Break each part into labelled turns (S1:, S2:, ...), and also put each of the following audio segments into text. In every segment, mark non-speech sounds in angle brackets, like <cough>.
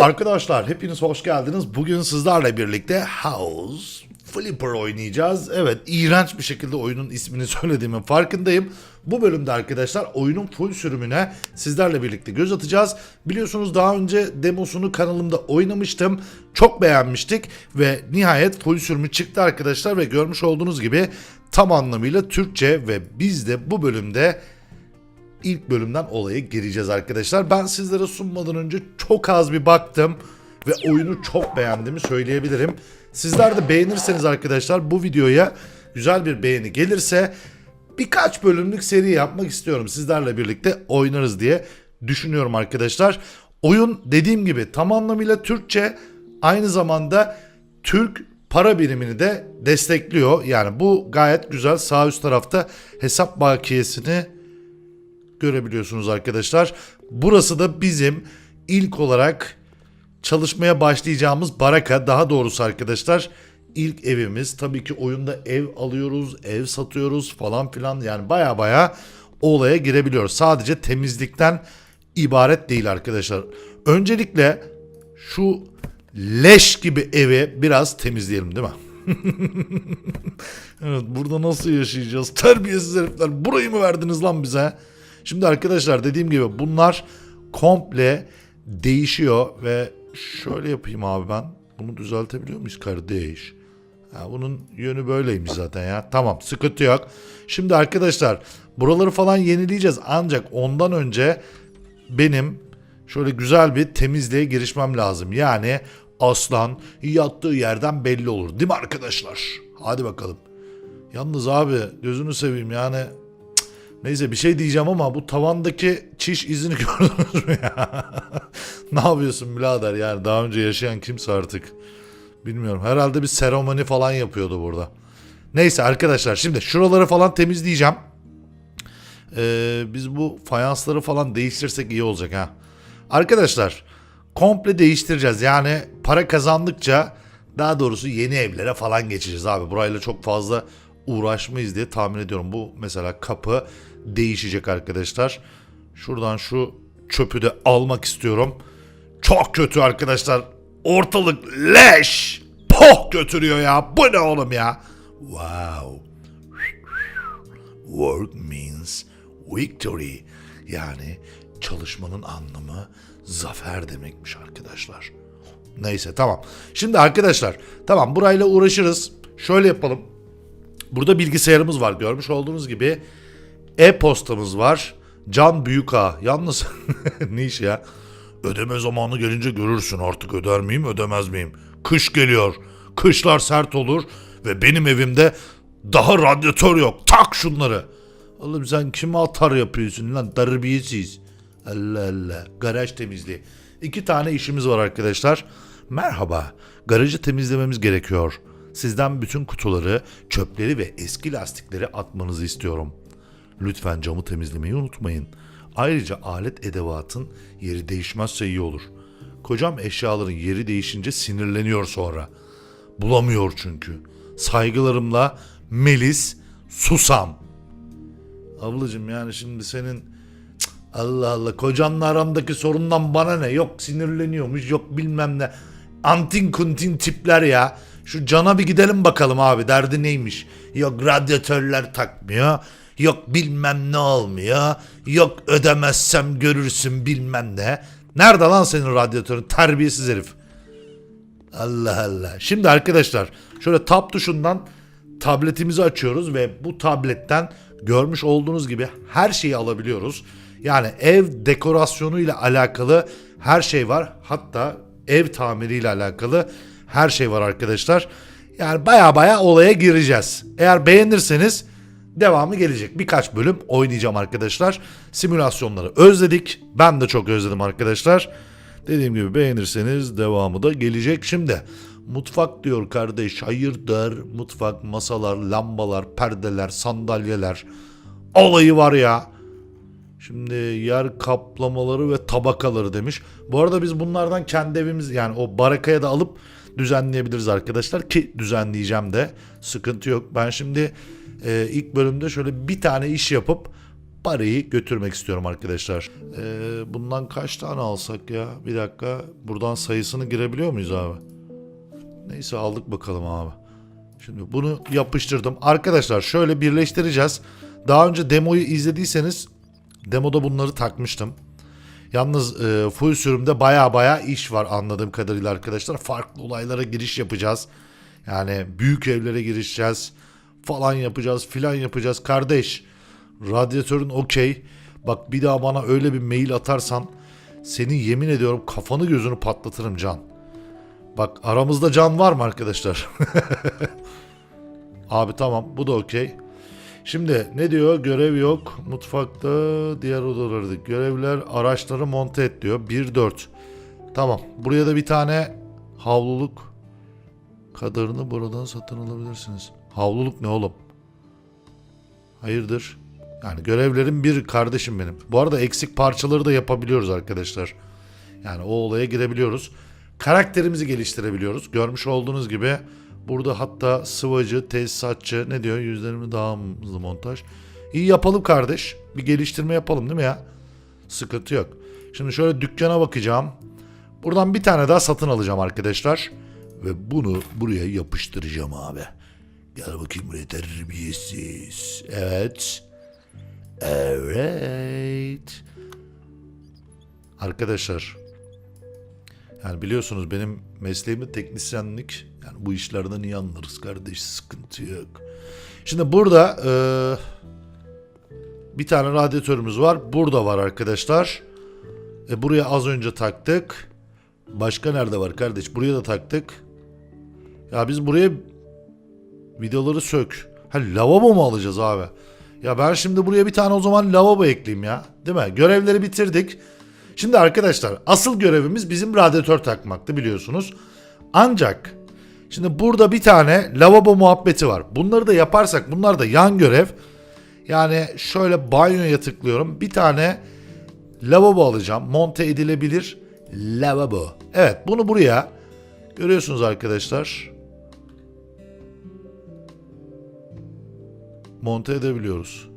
S1: Arkadaşlar hepiniz hoş geldiniz. Bugün sizlerle birlikte House Flipper oynayacağız. Evet iğrenç bir şekilde oyunun ismini <laughs> söylediğimin farkındayım. Bu bölümde arkadaşlar oyunun full sürümüne sizlerle birlikte göz atacağız. Biliyorsunuz daha önce demosunu kanalımda oynamıştım. Çok beğenmiştik ve nihayet full sürümü çıktı arkadaşlar ve görmüş olduğunuz gibi tam anlamıyla Türkçe ve biz de bu bölümde ilk bölümden olaya gireceğiz arkadaşlar. Ben sizlere sunmadan önce çok az bir baktım ve oyunu çok beğendiğimi söyleyebilirim. Sizler de beğenirseniz arkadaşlar bu videoya güzel bir beğeni gelirse birkaç bölümlük seri yapmak istiyorum. Sizlerle birlikte oynarız diye düşünüyorum arkadaşlar. Oyun dediğim gibi tam anlamıyla Türkçe aynı zamanda Türk para birimini de destekliyor. Yani bu gayet güzel. Sağ üst tarafta hesap bakiyesini görebiliyorsunuz arkadaşlar. Burası da bizim ilk olarak çalışmaya başlayacağımız baraka. Daha doğrusu arkadaşlar ilk evimiz. Tabii ki oyunda ev alıyoruz, ev satıyoruz falan filan. Yani baya baya olaya girebiliyoruz. Sadece temizlikten ibaret değil arkadaşlar. Öncelikle şu leş gibi evi biraz temizleyelim değil mi? <laughs> Evet burada nasıl yaşayacağız? Terbiyesiz herifler burayı mı verdiniz lan bize? Şimdi arkadaşlar dediğim gibi bunlar komple değişiyor ve şöyle yapayım abi ben. Bunu düzeltebiliyor muyuz kardeş? Ha, bunun yönü böyleymiş zaten ya. Tamam sıkıntı yok. Şimdi arkadaşlar buraları falan yenileyeceğiz. Ancak ondan önce benim şöyle güzel bir temizliğe girişmem lazım. Yani aslan yattığı yerden belli olur. Değil mi arkadaşlar? Hadi bakalım. Yalnız abi gözünü seveyim yani neyse bir şey diyeceğim ama bu tavandaki çiş izini <laughs> gördünüz mü ya? ne yapıyorsun birader yani daha önce yaşayan kimse artık bilmiyorum herhalde bir seremoni falan yapıyordu burada. Neyse arkadaşlar şimdi şuraları falan temizleyeceğim. Ee, biz bu fayansları falan değiştirsek iyi olacak ha. Arkadaşlar komple değiştireceğiz. Yani para kazandıkça daha doğrusu yeni evlere falan geçeceğiz abi. Burayla çok fazla uğraşmayız diye tahmin ediyorum. Bu mesela kapı değişecek arkadaşlar. Şuradan şu çöpü de almak istiyorum. Çok kötü arkadaşlar. Ortalık leş. Poh götürüyor ya. Bu ne oğlum ya? Wow. Work means victory. Yani çalışmanın anlamı zafer demekmiş arkadaşlar. Neyse tamam. Şimdi arkadaşlar tamam burayla uğraşırız. Şöyle yapalım. Burada bilgisayarımız var görmüş olduğunuz gibi. E-postamız var. Can Büyükağa. Yalnız <laughs> ne iş ya? Ödeme zamanı gelince görürsün artık öder miyim ödemez miyim? Kış geliyor. Kışlar sert olur ve benim evimde daha radyatör yok. Tak şunları. Oğlum sen kime atar yapıyorsun lan terbiyesiz. Allah Allah. Garaj temizliği. İki tane işimiz var arkadaşlar. Merhaba. Garajı temizlememiz gerekiyor. Sizden bütün kutuları, çöpleri ve eski lastikleri atmanızı istiyorum. Lütfen camı temizlemeyi unutmayın. Ayrıca alet edevatın yeri değişmezse iyi olur. Kocam eşyaların yeri değişince sinirleniyor sonra. Bulamıyor çünkü. Saygılarımla Melis Susam. Ablacım yani şimdi senin Allah Allah kocanla aramdaki sorundan bana ne? Yok sinirleniyormuş yok bilmem ne. Antin kuntin tipler ya. Şu cana bir gidelim bakalım abi derdi neymiş? Yok radyatörler takmıyor. Yok bilmem ne olmuyor. Yok ödemezsem görürsün bilmem ne. Nerede lan senin radyatörün terbiyesiz herif. Allah Allah. Şimdi arkadaşlar şöyle tab tuşundan tabletimizi açıyoruz ve bu tabletten görmüş olduğunuz gibi her şeyi alabiliyoruz. Yani ev dekorasyonu ile alakalı her şey var. Hatta ev tamiri ile alakalı her şey var arkadaşlar. Yani baya baya olaya gireceğiz. Eğer beğenirseniz devamı gelecek. Birkaç bölüm oynayacağım arkadaşlar. Simülasyonları özledik. Ben de çok özledim arkadaşlar. Dediğim gibi beğenirseniz devamı da gelecek. Şimdi mutfak diyor kardeş hayırdır mutfak masalar lambalar perdeler sandalyeler olayı var ya. Şimdi yer kaplamaları ve tabakaları demiş. Bu arada biz bunlardan kendi evimiz yani o barakaya da alıp düzenleyebiliriz arkadaşlar ki düzenleyeceğim de sıkıntı yok. Ben şimdi e, ilk bölümde şöyle bir tane iş yapıp parayı götürmek istiyorum arkadaşlar. Ee, bundan kaç tane alsak ya? Bir dakika. Buradan sayısını girebiliyor muyuz abi? Neyse aldık bakalım abi. Şimdi bunu yapıştırdım. Arkadaşlar şöyle birleştireceğiz. Daha önce demoyu izlediyseniz demoda bunları takmıştım. Yalnız e, full sürümde baya baya iş var anladığım kadarıyla arkadaşlar. Farklı olaylara giriş yapacağız. Yani büyük evlere girişeceğiz. Falan yapacağız filan yapacağız. Kardeş radyatörün okey. Bak bir daha bana öyle bir mail atarsan seni yemin ediyorum kafanı gözünü patlatırım Can. Bak aramızda Can var mı arkadaşlar? <laughs> Abi tamam bu da okey. Şimdi ne diyor? Görev yok. Mutfakta diğer odalarda görevler araçları monte et diyor. 1-4. Tamam. Buraya da bir tane havluluk kadarını buradan satın alabilirsiniz. Havluluk ne oğlum? Hayırdır? Yani görevlerin bir kardeşim benim. Bu arada eksik parçaları da yapabiliyoruz arkadaşlar. Yani o olaya girebiliyoruz. Karakterimizi geliştirebiliyoruz. Görmüş olduğunuz gibi burada hatta sıvacı, tesisatçı ne diyor? Yüzlerimi daha hızlı montaj. İyi yapalım kardeş. Bir geliştirme yapalım değil mi ya? Sıkıntı yok. Şimdi şöyle dükkana bakacağım. Buradan bir tane daha satın alacağım arkadaşlar. Ve bunu buraya yapıştıracağım abi. Gel bakayım buraya terbiyesiz. Evet. Evet. Arkadaşlar yani biliyorsunuz benim mesleğim de teknisyenlik. Yani bu işlerden iyi anlarız kardeş sıkıntı yok. Şimdi burada e, bir tane radyatörümüz var. Burada var arkadaşlar. E, buraya az önce taktık. Başka nerede var kardeş? Buraya da taktık. Ya biz buraya vidaları sök. Ha lavabo mu alacağız abi? Ya ben şimdi buraya bir tane o zaman lavabo ekleyeyim ya. Değil mi? Görevleri bitirdik. Şimdi arkadaşlar asıl görevimiz bizim radyatör takmaktı biliyorsunuz. Ancak şimdi burada bir tane lavabo muhabbeti var. Bunları da yaparsak bunlar da yan görev. Yani şöyle banyoya tıklıyorum. Bir tane lavabo alacağım. Monte edilebilir lavabo. Evet bunu buraya görüyorsunuz arkadaşlar. Monte edebiliyoruz.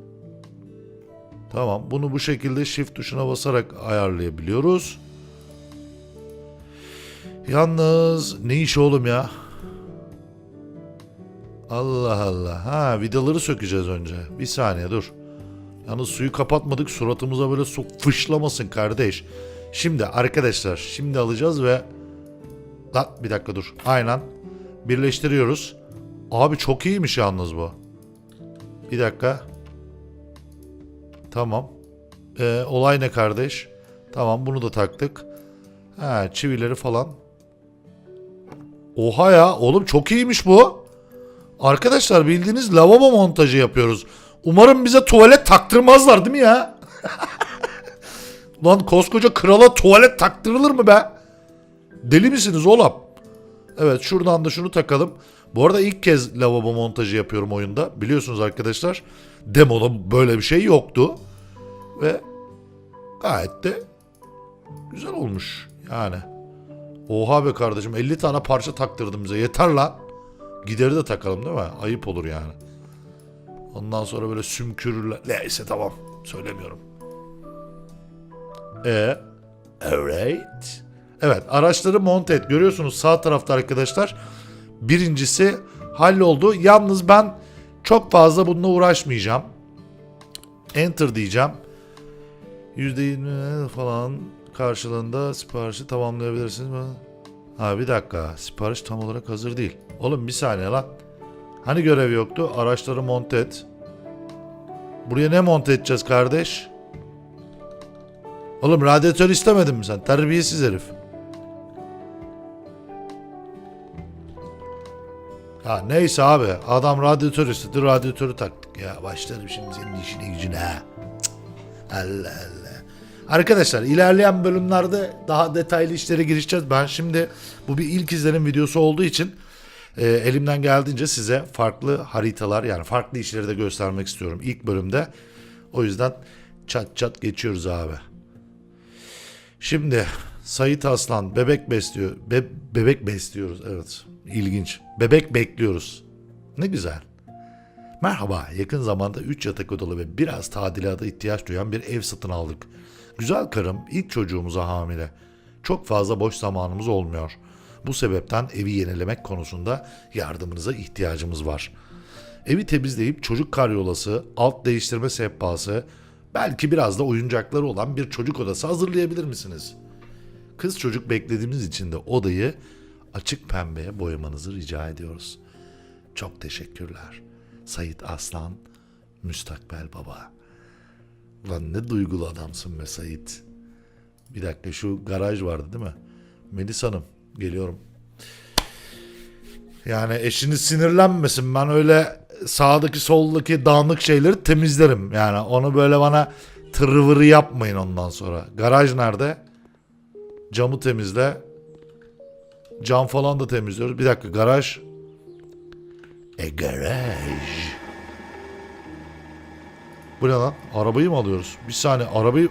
S1: Tamam. Bunu bu şekilde shift tuşuna basarak ayarlayabiliyoruz. Yalnız ne iş oğlum ya? Allah Allah. Ha vidaları sökeceğiz önce. Bir saniye dur. Yalnız suyu kapatmadık suratımıza böyle su fışlamasın kardeş. Şimdi arkadaşlar şimdi alacağız ve Lan bir dakika dur. Aynen. Birleştiriyoruz. Abi çok iyiymiş yalnız bu. Bir dakika. Tamam. Ee, olay ne kardeş? Tamam bunu da taktık. Ha çivileri falan. Oha ya oğlum çok iyiymiş bu. Arkadaşlar bildiğiniz lavabo montajı yapıyoruz. Umarım bize tuvalet taktırmazlar değil mi ya? <laughs> Lan koskoca krala tuvalet taktırılır mı be? Deli misiniz oğlum? Evet şuradan da şunu takalım. Bu arada ilk kez lavabo montajı yapıyorum oyunda. Biliyorsunuz arkadaşlar demoda böyle bir şey yoktu. Ve gayet de güzel olmuş yani. Oha be kardeşim 50 tane parça taktırdım bize yeter lan. Gideri de takalım değil mi? Ayıp olur yani. Ondan sonra böyle sümkürler. Neyse tamam söylemiyorum. E Evet. Evet araçları monte et. Görüyorsunuz sağ tarafta arkadaşlar. Birincisi halloldu. Yalnız ben çok fazla bununla uğraşmayacağım. Enter diyeceğim. %20 falan karşılığında siparişi tamamlayabilirsiniz. Ha bir dakika sipariş tam olarak hazır değil. Oğlum bir saniye lan. Hani görev yoktu? Araçları monte et. Buraya ne monte edeceğiz kardeş? Oğlum radyatör istemedin mi sen? Terbiyesiz herif. Ha neyse abi adam radyatör istedi radyatörü taktık ya başlarım şimdi senin işine gücüne ha. Allah Allah. Arkadaşlar ilerleyen bölümlerde daha detaylı işlere girişeceğiz. Ben şimdi bu bir ilk izlenim videosu olduğu için e, elimden geldiğince size farklı haritalar yani farklı işleri de göstermek istiyorum ilk bölümde. O yüzden çat çat geçiyoruz abi. Şimdi Sait Aslan bebek besliyor. Be- bebek besliyoruz evet. İlginç. Bebek bekliyoruz. Ne güzel. Merhaba, yakın zamanda 3 yatak odalı ve biraz tadilata ihtiyaç duyan bir ev satın aldık. Güzel karım ilk çocuğumuza hamile. Çok fazla boş zamanımız olmuyor. Bu sebepten evi yenilemek konusunda yardımınıza ihtiyacımız var. Evi temizleyip çocuk karyolası, alt değiştirme sehpası, belki biraz da oyuncakları olan bir çocuk odası hazırlayabilir misiniz? Kız çocuk beklediğimiz için de odayı açık pembeye boyamanızı rica ediyoruz. Çok teşekkürler. Sayit Aslan, Müstakbel Baba. Lan ne duygulu adamsın be Sayit. Bir dakika şu garaj vardı değil mi? Melis Hanım geliyorum. Yani eşiniz sinirlenmesin. Ben öyle sağdaki soldaki dağınık şeyleri temizlerim. Yani onu böyle bana tırıvırı yapmayın ondan sonra. Garaj nerede? Camı temizle. Cam falan da temizliyoruz. Bir dakika garaj. E garaj. Bu ne lan? Arabayı mı alıyoruz? Bir saniye arabayı...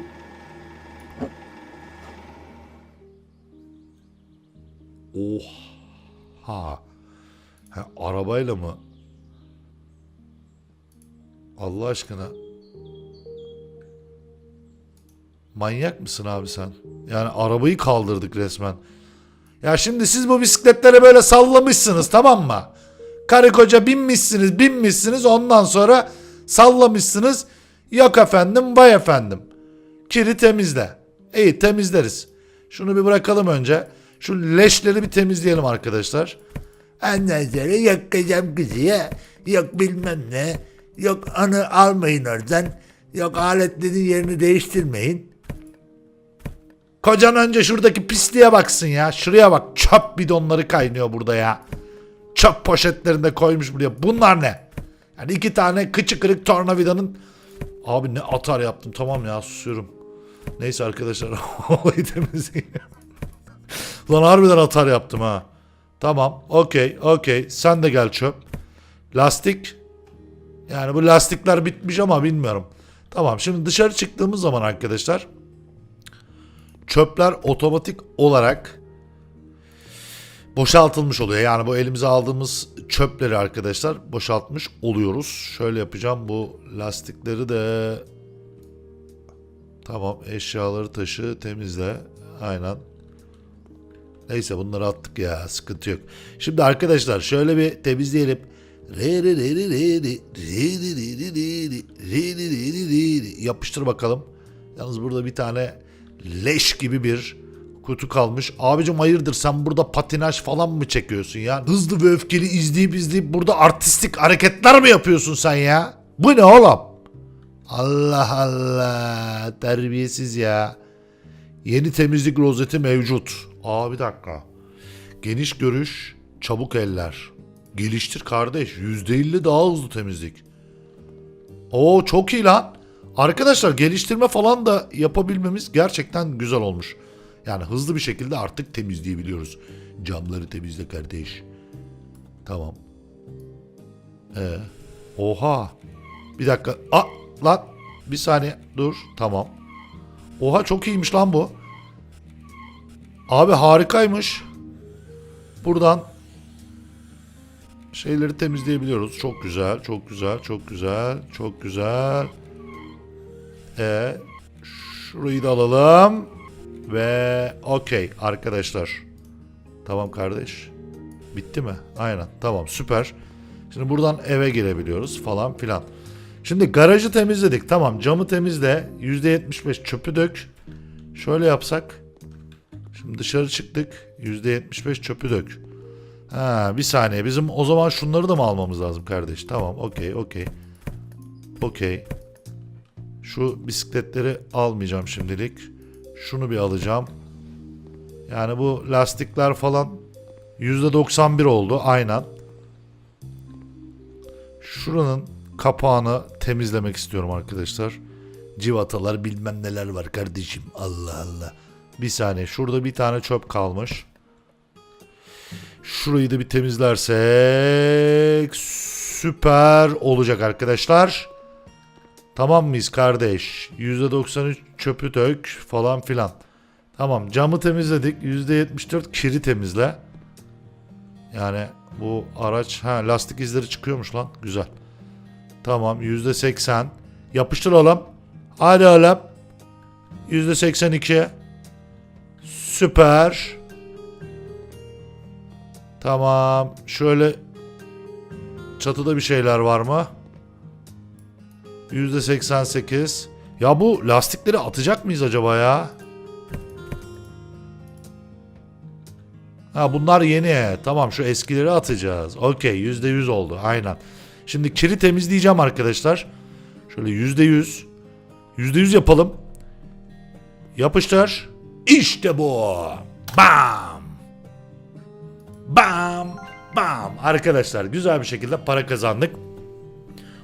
S1: Oha. Ha, arabayla mı? Allah aşkına. Manyak mısın abi sen? Yani arabayı kaldırdık resmen. Ya şimdi siz bu bisikletlere böyle sallamışsınız tamam mı? Karı koca binmişsiniz binmişsiniz ondan sonra sallamışsınız. Yok efendim vay efendim. Kiri temizle. İyi temizleriz. Şunu bir bırakalım önce. Şu leşleri bir temizleyelim arkadaşlar.
S2: Ondan sonra yok kocam kızıyor, yok bilmem ne, yok onu almayın oradan, yok aletlerin yerini değiştirmeyin.
S1: Kocan önce şuradaki pisliğe baksın ya. Şuraya bak çöp bidonları kaynıyor burada ya. Çöp poşetlerinde koymuş buraya. Bunlar ne? Yani iki tane kıçı kırık tornavidanın... Abi ne atar yaptım tamam ya susuyorum. Neyse arkadaşlar <laughs> olayı temizleyeyim. Lan harbiden atar yaptım ha. Tamam okey okey sen de gel çöp. Lastik. Yani bu lastikler bitmiş ama bilmiyorum. Tamam şimdi dışarı çıktığımız zaman arkadaşlar çöpler otomatik olarak boşaltılmış oluyor. Yani bu elimize aldığımız çöpleri arkadaşlar boşaltmış oluyoruz. Şöyle yapacağım bu lastikleri de tamam eşyaları taşı temizle. Aynen. Neyse bunları attık ya sıkıntı yok. Şimdi arkadaşlar şöyle bir temizleyelim. Yapıştır bakalım. Yalnız burada bir tane leş gibi bir kutu kalmış. Abicim hayırdır sen burada patinaj falan mı çekiyorsun ya? Hızlı ve öfkeli izleyip izleyip burada artistik hareketler mi yapıyorsun sen ya? Bu ne oğlum? Allah Allah terbiyesiz ya. Yeni temizlik rozeti mevcut. Aa bir dakika. Geniş görüş, çabuk eller. Geliştir kardeş. %50 daha hızlı temizlik. Oo çok iyi lan. Arkadaşlar geliştirme falan da yapabilmemiz gerçekten güzel olmuş. Yani hızlı bir şekilde artık temizleyebiliyoruz. Camları temizle kardeş. Tamam. Ee, oha. Bir dakika. Aa, lan. Bir saniye. Dur. Tamam. Oha çok iyiymiş lan bu. Abi harikaymış. Buradan şeyleri temizleyebiliyoruz. Çok güzel, çok güzel, çok güzel, çok güzel. E şurayı da alalım. Ve okey arkadaşlar. Tamam kardeş. Bitti mi? Aynen. Tamam süper. Şimdi buradan eve girebiliyoruz falan filan. Şimdi garajı temizledik. Tamam camı temizle. %75 çöpü dök. Şöyle yapsak. Şimdi dışarı çıktık. %75 çöpü dök. Ha bir saniye. Bizim o zaman şunları da mı almamız lazım kardeş? Tamam okey okey. Okey. Şu bisikletleri almayacağım şimdilik. Şunu bir alacağım. Yani bu lastikler falan %91 oldu aynen. Şuranın kapağını temizlemek istiyorum arkadaşlar. Civatalar bilmem neler var kardeşim. Allah Allah. Bir saniye şurada bir tane çöp kalmış. Şurayı da bir temizlersek süper olacak arkadaşlar. Tamam mıyız kardeş? %93 çöpü dök falan filan. Tamam camı temizledik. %74 kiri temizle. Yani bu araç ha lastik izleri çıkıyormuş lan. Güzel. Tamam yüzde seksen. Yapıştır oğlum. Hadi oğlum. Yüzde seksen iki. Süper. Tamam. Şöyle çatıda bir şeyler var mı? Yüzde seksen sekiz. Ya bu lastikleri atacak mıyız acaba ya? Ha bunlar yeni. Tamam şu eskileri atacağız. Okey yüzde yüz oldu. Aynen. Şimdi kiri temizleyeceğim arkadaşlar. Şöyle yüzde yüz. Yüzde yüz yapalım. Yapıştır. İşte bu. Bam. Bam. Bam. Arkadaşlar güzel bir şekilde para kazandık.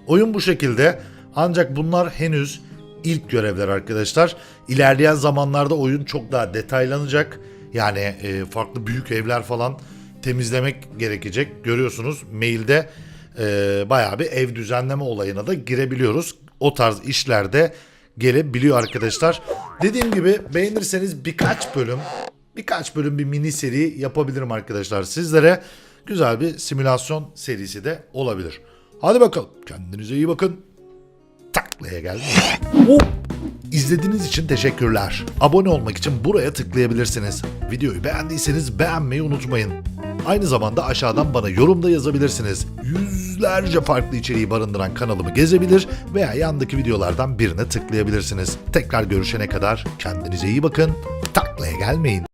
S1: Oyun bu şekilde. Ancak bunlar henüz ilk görevler arkadaşlar. İlerleyen zamanlarda oyun çok daha detaylanacak. Yani e, farklı büyük evler falan temizlemek gerekecek. Görüyorsunuz mailde e, bayağı bir ev düzenleme olayına da girebiliyoruz. O tarz işlerde gelebiliyor arkadaşlar. Dediğim gibi beğenirseniz birkaç bölüm birkaç bölüm bir mini seri yapabilirim arkadaşlar sizlere. Güzel bir simülasyon serisi de olabilir. Hadi bakalım. Kendinize iyi bakın. Taklaya geldim. İzlediğiniz için teşekkürler. Abone olmak için buraya tıklayabilirsiniz. Videoyu beğendiyseniz beğenmeyi unutmayın. Aynı zamanda aşağıdan bana yorumda yazabilirsiniz. Yüzlerce farklı içeriği barındıran kanalımı gezebilir veya yandaki videolardan birine tıklayabilirsiniz. Tekrar görüşene kadar kendinize iyi bakın. Taklaya gelmeyin.